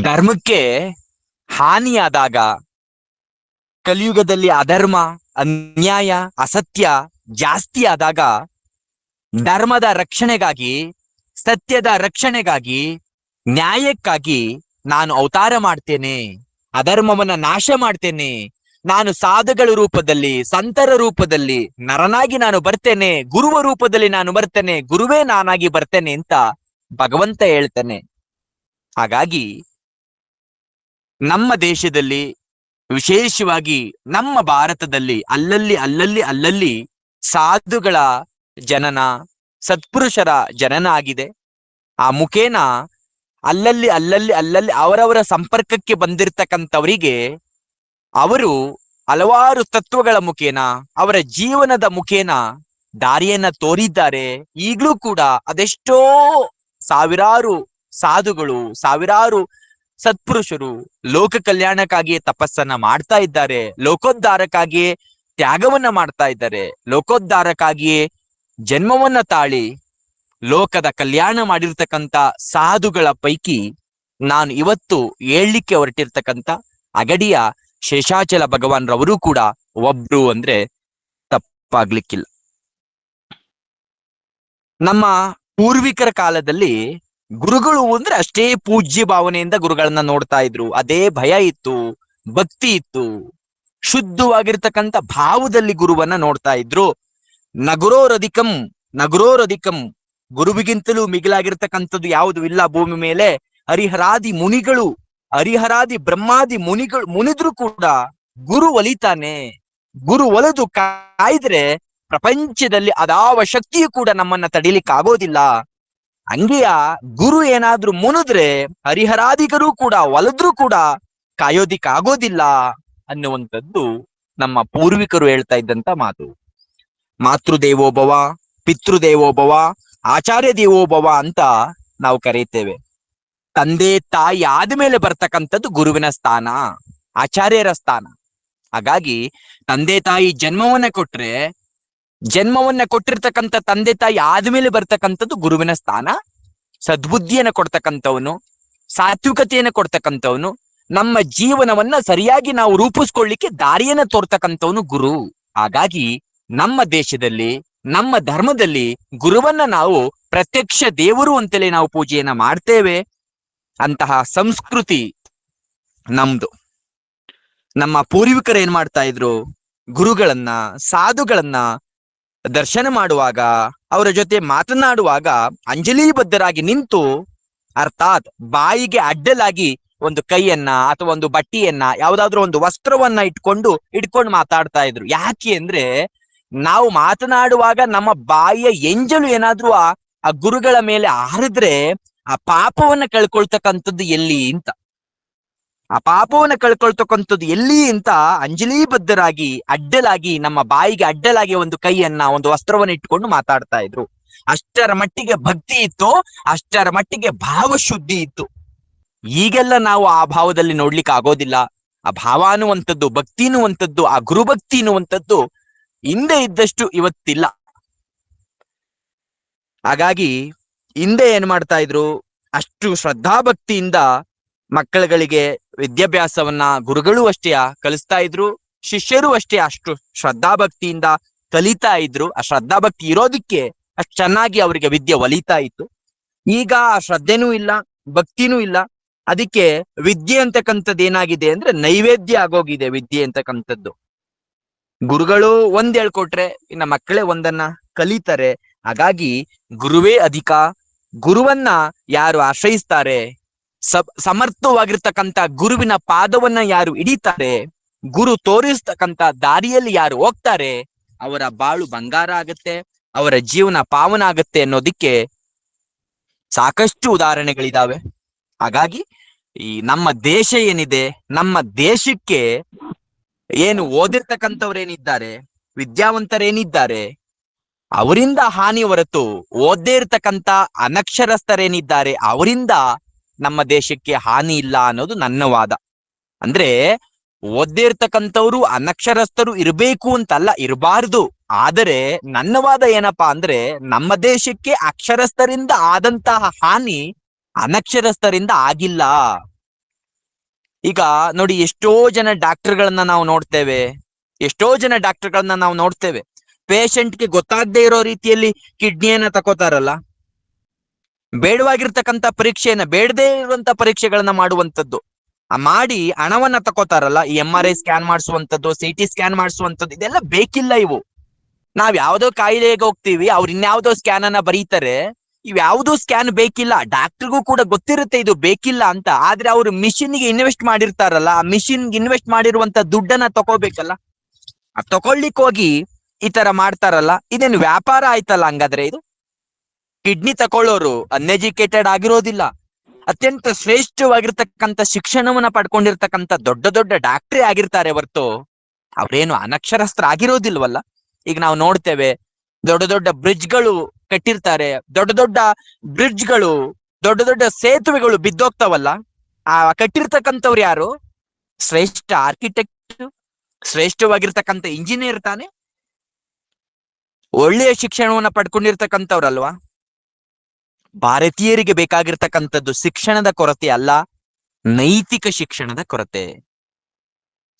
ಧರ್ಮಕ್ಕೆ ಹಾನಿಯಾದಾಗ ಕಲಿಯುಗದಲ್ಲಿ ಅಧರ್ಮ, ಅನ್ಯಾಯ, ಅಸತ್ಯ ಜಾಸ್ತಿ ಆದಾಗ ಧರ್ಮದ ರಕ್ಷಣೆಗಾಗಿ, ಸತ್ಯದ ರಕ್ಷಣೆಗಾಗಿ, ನ್ಯಾಯಕ್ಕಾಗಿ ನಾನು ಅವತಾರ ಮಾಡ್ತೇನೆ, ಅಧರ್ಮವನ್ನ ನಾಶ ಮಾಡ್ತೇನೆ, ನಾನು ಸಾಧುಗಳ ರೂಪದಲ್ಲಿ, ಸಂತರ ರೂಪದಲ್ಲಿ ನರನಾಗಿ ನಾನು ಬರ್ತೇನೆ, ಗುರುವ ರೂಪದಲ್ಲಿ ನಾನು ಬರ್ತೇನೆ, ಗುರುವೇ ನಾನಾಗಿ ಬರ್ತೇನೆ ಅಂತ ಭಗವಂತ ಹೇಳ್ತಾನೆ. ಹಾಗಾಗಿ ನಮ್ಮ ದೇಶದಲ್ಲಿ ವಿಶೇಷವಾಗಿ ನಮ್ಮ ಭಾರತದಲ್ಲಿ ಅಲ್ಲಲ್ಲಿ ಅಲ್ಲಲ್ಲಿ ಅಲ್ಲಲ್ಲಿ ಸಾಧುಗಳ ಜನನ, ಸತ್ಪುರುಷರ ಜನನ ಆಗಿದೆ. ಆ ಮುಖೇನ ಅಲ್ಲಲ್ಲಿ ಅಲ್ಲಲ್ಲಿ ಅಲ್ಲಲ್ಲಿ ಅವರವರ ಸಂಪರ್ಕಕ್ಕೆ ಬಂದಿರತಕ್ಕಂಥವರಿಗೆ ಅವರು ಹಲವಾರು ತತ್ವಗಳ ಮುಖೇನ, ಅವರ ಜೀವನದ ಮುಖೇನ ದಾರಿಯನ್ನ ತೋರಿದ್ದಾರೆ. ಈಗಲೂ ಕೂಡ ಅದೆಷ್ಟೋ ಸಾವಿರಾರು ಸಾಧುಗಳು, ಸಾವಿರಾರು ಸತ್ಪುರುಷರು ಲೋಕ ಕಲ್ಯಾಣಕ್ಕಾಗಿ ತಪಸ್ಸನ್ನ ಮಾಡ್ತಾ ಇದ್ದಾರೆ ಲೋಕೋದ್ಧಾರಕ್ಕಾಗಿ ತ್ಯಾಗವನ್ನ ಮಾಡ್ತಾ ಇದ್ದಾರೆ, ಲೋಕೋದ್ಧಾರಕ್ಕಾಗಿಯೇ ಜನ್ಮವನ್ನ ತಾಳಿ ಲೋಕದ ಕಲ್ಯಾಣ ಮಾಡಿರ್ತಕ್ಕಂಥ ಸಾಧುಗಳ ಪೈಕಿ ನಾನು ಇವತ್ತು ಹೇಳಲಿಕ್ಕೆ ಹೊರಟಿರ್ತಕ್ಕಂತ ಅಗಡಿಯ ಶೇಷಾಚಲ ಭಗವಾನ್ ರವರು ಕೂಡ ಒಬ್ರು ಅಂದ್ರೆ ತಪ್ಪಾಗ್ಲಿಕ್ಕಿಲ್ಲ. ನಮ್ಮ ಪೂರ್ವಿಕರ ಕಾಲದಲ್ಲಿ ಗುರುಗಳು ಅಂದ್ರೆ ಅಷ್ಟೇ ಪೂಜ್ಯ ಭಾವನೆಯಿಂದ ಗುರುಗಳನ್ನ ನೋಡ್ತಾ ಇದ್ರು. ಅದೇ ಭಯ ಇತ್ತು, ಭಕ್ತಿ ಇತ್ತು. ಶುದ್ಧವಾಗಿರ್ತಕ್ಕಂಥ ಭಾವದಲ್ಲಿ ಗುರುವನ್ನ ನೋಡ್ತಾ ಇದ್ರು. ನಗರೋರಧಿಕಂ ನಗರೋರಧಿಕಂ. ಗುರುವಿಗಿಂತಲೂ ಮಿಗಿಲಾಗಿರ್ತಕ್ಕಂಥದ್ದು ಯಾವುದು ಇಲ್ಲ ಭೂಮಿ ಮೇಲೆ. ಹರಿಹರಾದಿ ಮುನಿಗಳು, ಹರಿಹರಾದಿ ಬ್ರಹ್ಮಾದಿ ಮುನಿಗಳು, ಮುನಿದ್ರು ಕೂಡ ಗುರು ಒಲಿತಾನೆ. ಗುರು ಒಲಿದು ಕಾಯ್ದ್ರೆ ಪ್ರಪಂಚದಲ್ಲಿ ಅದಾವ ಶಕ್ತಿಯು ಕೂಡ ನಮ್ಮನ್ನ ತಡಿಲಿಕ್ಕೆ ಆಗೋದಿಲ್ಲ ಹಂಗೆಯ ಗುರು ಏನಾದ್ರೂ ಮುನಿದ್ರೆ ಹರಿಹರಾದಿಗರು ಕೂಡ ಒಲದ್ರು ಕೂಡ ಕಾಯೋದಿಕ್ ಆಗೋದಿಲ್ಲ ಅನ್ನುವಂಥದ್ದು ನಮ್ಮ ಪೂರ್ವಿಕರು ಹೇಳ್ತಾ ಇದ್ದಂತ ಮಾತು. ಮಾತೃದೇವೋಭವ, ಪಿತೃದೇವೋಭವ ಆಚಾರ್ಯ ದೇವೋಭವ ಅಂತ ನಾವು ಕರೀತೇವೆ ತಂದೆ, ತಾಯಿ ಆದ್ಮೇಲೆ ಬರ್ತಕ್ಕಂಥದ್ದು ಗುರುವಿನ ಸ್ಥಾನ, ಆಚಾರ್ಯರ ಸ್ಥಾನ. ಹಾಗಾಗಿ ತಂದೆ, ತಾಯಿ ಜನ್ಮವನ್ನ ಕೊಟ್ರೆ ಜನ್ಮವನ್ನ ಕೊಟ್ಟಿರ್ತಕ್ಕಂಥ ತಂದೆ ತಾಯಿ ಆದ್ಮೇಲೆ ಬರ್ತಕ್ಕಂಥದ್ದು ಗುರುವಿನ ಸ್ಥಾನ, ಸದ್ಬುದ್ಧಿಯನ್ನ ಕೊಡ್ತಕ್ಕಂಥವನು, ಸಾತ್ವಿಕತೆಯನ್ನು ಕೊಡ್ತಕ್ಕಂಥವನು, ನಮ್ಮ ಜೀವನವನ್ನ ಸರಿಯಾಗಿ ನಾವು ರೂಪಿಸ್ಕೊಳ್ಳಿಕ್ಕೆ ದಾರಿಯನ್ನ ತೋರ್ತಕ್ಕಂಥವನು ಗುರು. ಹಾಗಾಗಿ ನಮ್ಮ ದೇಶದಲ್ಲಿ, ನಮ್ಮ ಧರ್ಮದಲ್ಲಿ ಗುರುವನ್ನ ನಾವು ಪ್ರತ್ಯಕ್ಷ ದೇವರು ಅಂತಲೇ ನಾವು ಪೂಜೆಯನ್ನ ಮಾಡ್ತೇವೆ. ಅಂತಹ ಸಂಸ್ಕೃತಿ ನಮ್ದು. ನಮ್ಮ ಪೂರ್ವಿಕರು ಏನ್ ಮಾಡ್ತಾ ಇದ್ರು? ಗುರುಗಳನ್ನ, ಸಾಧುಗಳನ್ನ ದರ್ಶನ ಮಾಡುವಾಗ, ಅವರ ಜೊತೆ ಮಾತನಾಡುವಾಗ ಅಂಜಲಿ ಬದ್ಧರಾಗಿ ನಿಂತು ಅರ್ಥಾತ್ ಬಾಯಿಗೆ ಅಡ್ಡಲಾಗಿ ಒಂದು ಕೈಯನ್ನ ಅಥವಾ ಒಂದು ಬಟ್ಟಿಯನ್ನ, ಯಾವ್ದಾದ್ರು ಒಂದು ವಸ್ತ್ರವನ್ನ ಇಟ್ಕೊಂಡು ಇಟ್ಕೊಂಡು ಮಾತಾಡ್ತಾ ಇದ್ರು. ಯಾಕೆ ಅಂದ್ರೆ, ನಾವು ಮಾತನಾಡುವಾಗ ನಮ್ಮ ಬಾಯಿಯ ಎಂಜಲು ಏನಾದ್ರೂ ಆ ಗುರುಗಳ ಮೇಲೆ ಆರಿದ್ರೆ ಆ ಪಾಪವನ್ನ ಕಳ್ಕೊಳ್ತಕ್ಕಂಥದ್ದು ಎಲ್ಲಿ ಅಂತ. ಆ ಪಾಪವನ್ನು ಕಳ್ಕೊಳ್ತಕ್ಕಂಥದ್ದು ಎಲ್ಲಿ ಅಂತ ಅಂಜಲಿಬದ್ಧರಾಗಿ, ಅಡ್ಡಲಾಗಿ, ನಮ್ಮ ಬಾಯಿಗೆ ಅಡ್ಡಲಾಗಿ ಒಂದು ಕೈಯನ್ನ, ಒಂದು ವಸ್ತ್ರವನ್ನ ಇಟ್ಕೊಂಡು ಮಾತಾಡ್ತಾ ಇದ್ರು. ಅಷ್ಟರ ಮಟ್ಟಿಗೆ ಭಕ್ತಿ ಇತ್ತು, ಅಷ್ಟರ ಮಟ್ಟಿಗೆ ಭಾವಶುದ್ಧಿ ಇತ್ತು. ಈಗೆಲ್ಲ ನಾವು ಆ ಭಾವದಲ್ಲಿ ನೋಡ್ಲಿಕ್ಕೆ ಆಗೋದಿಲ್ಲ. ಆ ಭಾವ ಅನ್ನುವಂಥದ್ದು, ಭಕ್ತಿ ಅನ್ನುವಂಥದ್ದು, ಆ ಗುರುಭಕ್ತಿ ಅನ್ನುವಂಥದ್ದು ಹಿಂದೆ ಇದ್ದಷ್ಟು ಇವತ್ತಿಲ್ಲ. ಹಾಗಾಗಿ ಹಿಂದೆ ಏನ್ ಮಾಡ್ತಾ ಇದ್ರು? ಅಷ್ಟು ಶ್ರದ್ಧಾಭಕ್ತಿಯಿಂದ ಮಕ್ಕಳುಗಳಿಗೆ ವಿದ್ಯಾಭ್ಯಾಸವನ್ನ ಗುರುಗಳು ಅಷ್ಟೇ ಕಲಿಸ್ತಾ ಇದ್ರು, ಶಿಷ್ಯರು ಅಷ್ಟೇ ಅಷ್ಟು ಶ್ರದ್ಧಾಭಕ್ತಿಯಿಂದ ಕಲಿತಾ ಇದ್ರು. ಆ ಶ್ರದ್ಧಾಭಕ್ತಿ ಇರೋದಕ್ಕೆ ಅಷ್ಟು ಚೆನ್ನಾಗಿ ಅವರಿಗೆ ವಿದ್ಯೆ ಒಲಿತಾ ಇತ್ತು. ಈಗ ಆ ಶ್ರದ್ಧೆನೂ ಇಲ್ಲ, ಭಕ್ತಿನೂ ಇಲ್ಲ. ಅದಕ್ಕೆ ವಿದ್ಯೆ ಅಂತಕ್ಕಂಥದ್ದು ಏನಾಗಿದೆ ಅಂದ್ರೆ ನೈವೇದ್ಯ ಆಗೋಗಿದೆ ವಿದ್ಯೆ ಅಂತಕ್ಕಂಥದ್ದು. ಗುರುಗಳು ಒಂದ್ ಹೇಳ್ಕೊಟ್ರೆ, ಇನ್ನ ಮಕ್ಕಳೇ ಒಂದನ್ನ ಕಲಿತಾರೆ. ಹಾಗಾಗಿ ಗುರುವೇ ಅಧಿಕ. ಗುರುವನ್ನ ಯಾರು ಆಶ್ರಯಿಸ್ತಾರೆ? ಸ ಸಮರ್ಥವಾಗಿರ್ತಕ್ಕಂಥ ಗುರುವಿನ ಪಾದವನ್ನ ಯಾರು ಹಿಡಿತಾರೆ, ಗುರು ತೋರಿಸ್ತಕ್ಕಂತ ದಾರಿಯಲ್ಲಿ ಯಾರು ಹೋಗ್ತಾರೆ, ಅವರ ಬಾಳು ಬಂಗಾರ ಆಗತ್ತೆ, ಅವರ ಜೀವನ ಪಾವನ ಆಗತ್ತೆ ಅನ್ನೋದಿಕ್ಕೆ ಸಾಕಷ್ಟು ಉದಾಹರಣೆಗಳಿದಾವೆ. ಹಾಗಾಗಿ ಈ ನಮ್ಮ ದೇಶ ಏನಿದೆ, ನಮ್ಮ ದೇಶಕ್ಕೆ ಏನು ಓದಿರ್ತಕ್ಕಂಥವ್ರೇನಿದ್ದಾರೆ, ವಿದ್ಯಾವಂತರೇನಿದ್ದಾರೆ, ಅವರಿಂದ ಹಾನಿ ಹೊರತು ಓದ್ದೇ ಇರ್ತಕ್ಕಂಥ ಅನಕ್ಷರಸ್ಥರೇನಿದ್ದಾರೆ, ಅವರಿಂದ ನಮ್ಮ ದೇಶಕ್ಕೆ ಹಾನಿ ಇಲ್ಲ ಅನ್ನೋದು ನನ್ನ ವಾದ. ಅಂದ್ರೆ ಓದ್ದೇ ಇರ್ತಕ್ಕಂಥವ್ರು ಅನಕ್ಷರಸ್ಥರು ಇರಬೇಕು ಅಂತಲ್ಲ, ಇರಬಾರ್ದು. ಆದರೆ ನನ್ನ ವಾದ ಏನಪ್ಪಾ ಅಂದ್ರೆ ನಮ್ಮ ದೇಶಕ್ಕೆ ಅಕ್ಷರಸ್ಥರಿಂದ ಆದಂತಹ ಹಾನಿ ಅನಕ್ಷರಸ್ಥರಿಂದ ಆಗಿಲ್ಲ. ಈಗ ನೋಡಿ ಎಷ್ಟೋ ಜನ ಡಾಕ್ಟರ್ಗಳನ್ನ ನಾವು ನೋಡ್ತೇವೆ. ಎಷ್ಟೋ ಜನ ಡಾಕ್ಟರ್ಗಳನ್ನ ನಾವು ನೋಡ್ತೇವೆ. ಪೇಷಂಟ್ಗೆ ಗೊತ್ತಾಗದೇ ಇರೋ ರೀತಿಯಲ್ಲಿ ಕಿಡ್ನಿಯನ್ನ ತಕೋತಾರಲ್ಲ. ಬೇಡವಾಗಿರ್ತಕ್ಕಂಥ ಪರೀಕ್ಷೆಯನ್ನ, ಬೇಡದೇ ಇರುವಂತ ಪರೀಕ್ಷೆಗಳನ್ನ ಮಾಡುವಂತದ್ದು ಮಾಡಿ ಹಣವನ್ನ ತಕೋತಾರಲ್ಲ, ಈ ಎಂ ಆರ್ ಐ ಸ್ಕ್ಯಾನ್ ಮಾಡಿಸುವಂತದ್ದು ಸಿ ಟಿ ಸ್ಕ್ಯಾನ್ ಮಾಡಿಸುವಂತದ್ದು ಇದೆಲ್ಲ ಬೇಕಿಲ್ಲ ಇವು. ನಾವ್ ಯಾವ್ದೋ ಕಾಯಿಲೆಗೆ ಹೋಗ್ತೀವಿ, ಅವ್ರು ಇನ್ಯಾವ್ದೋ ಸ್ಕ್ಯಾನ್ ಅನ್ನ ಬರೀತಾರೆ, ಇವ್ ಯಾವ್ದೋ ಸ್ಕ್ಯಾನ್ ಬೇಕಿಲ್ಲ. ಡಾಕ್ಟರ್ಗೂ ಕೂಡ ಗೊತ್ತಿರುತ್ತೆ ಇದು ಬೇಕಿಲ್ಲ ಅಂತ. ಆದ್ರೆ ಅವ್ರು ಮಿಷಿನ್ಗೆ ಇನ್ವೆಸ್ಟ್ ಮಾಡಿರ್ತಾರಲ್ಲ, ಆ ಮಿಷಿನ್ ಇನ್ವೆಸ್ಟ್ ಮಾಡಿರುವಂತ ದುಡ್ಡನ್ನ ತಗೋಬೇಕಲ್ಲ ಆ ತಗೊಳ್ಲಿಕ್ ಹೋಗಿ ಈ ತರ ಮಾಡ್ತಾರಲ್ಲ, ಇದೇನು ವ್ಯಾಪಾರ ಆಯ್ತಲ್ಲ ಹಂಗಾದ್ರೆ ಇದು? ಕಿಡ್ನಿ ತಕೊಳ್ಳೋರು ಅನ್ಎಜುಕೇಟೆಡ್ ಆಗಿರೋದಿಲ್ಲ. ಅತ್ಯಂತ ಶ್ರೇಷ್ಠವಾಗಿರ್ತಕ್ಕಂಥ ಶಿಕ್ಷಣವನ್ನ ಪಡ್ಕೊಂಡಿರ್ತಕ್ಕಂಥ ದೊಡ್ಡ ದೊಡ್ಡ ಡಾಕ್ಟ್ರಿ ಆಗಿರ್ತಾರೆ ಹೊರ್ತು ಅವ್ರೇನು ಅನಕ್ಷರಸ್ತ್ರ ಆಗಿರೋದಿಲ್ವಲ್ಲ ಈಗ ನಾವು ನೋಡ್ತೇವೆ, ದೊಡ್ಡ ದೊಡ್ಡ ಬ್ರಿಡ್ಜ್ಗಳು ಕಟ್ಟಿರ್ತಾರೆ, ದೊಡ್ಡ ದೊಡ್ಡ ಬ್ರಿಡ್ಜ್ಗಳು ದೊಡ್ಡ ದೊಡ್ಡ ಸೇತುವೆಗಳು ಬಿದ್ದೋಗ್ತಾವಲ್ಲ, ಆ ಕಟ್ಟಿರ್ತಕ್ಕಂಥವ್ರು ಯಾರು? ಶ್ರೇಷ್ಠ ಆರ್ಕಿಟೆಕ್ಟ್ ಶ್ರೇಷ್ಠವಾಗಿರ್ತಕ್ಕಂಥ ಇಂಜಿನಿಯರ್ ತಾನೆ? ಒಳ್ಳೆಯ ಶಿಕ್ಷಣವನ್ನ ಪಡ್ಕೊಂಡಿರ್ತಕ್ಕಂಥವ್ರಲ್ವಾ? ಭಾರತೀಯರಿಗೆ ಬೇಕಾಗಿರ್ತಕ್ಕಂಥದ್ದು ಶಿಕ್ಷಣದ ಕೊರತೆ ಅಲ್ಲ, ನೈತಿಕ ಶಿಕ್ಷಣದ ಕೊರತೆ.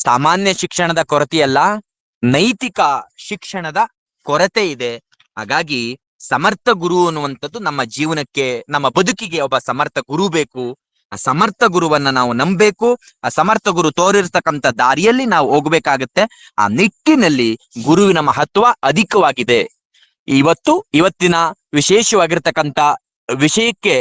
ಸಾಮಾನ್ಯ ಶಿಕ್ಷಣದ ಕೊರತೆ ಅಲ್ಲ, ನೈತಿಕ ಶಿಕ್ಷಣದ ಕೊರತೆ ಇದೆ. ಹಾಗಾಗಿ ಸಮರ್ಥ ಗುರು ಅನ್ನುವಂಥದ್ದು ನಮ್ಮ ಜೀವನಕ್ಕೆ, ನಮ್ಮ ಬದುಕಿಗೆ ಒಬ್ಬ ಸಮರ್ಥ ಗುರು ಬೇಕು. ಆ ಸಮರ್ಥ ಗುರುವನ್ನ ನಾವು ನಂಬಬೇಕು. ಆ ಸಮರ್ಥ ಗುರು ತೋರಿರ್ತಕ್ಕಂಥ ದಾರಿಯಲ್ಲಿ ನಾವು ಹೋಗ್ಬೇಕಾಗತ್ತೆ. ಆ ನಿಟ್ಟಿನಲ್ಲಿ ಗುರುವಿನ ಮಹತ್ವ ಅಧಿಕವಾಗಿದೆ. ಇವತ್ತು, ಇವತ್ತಿನ ವಿಶೇಷವಾಗಿರ್ತಕ್ಕಂಥ ವಿಷಯಕ್ಕೆ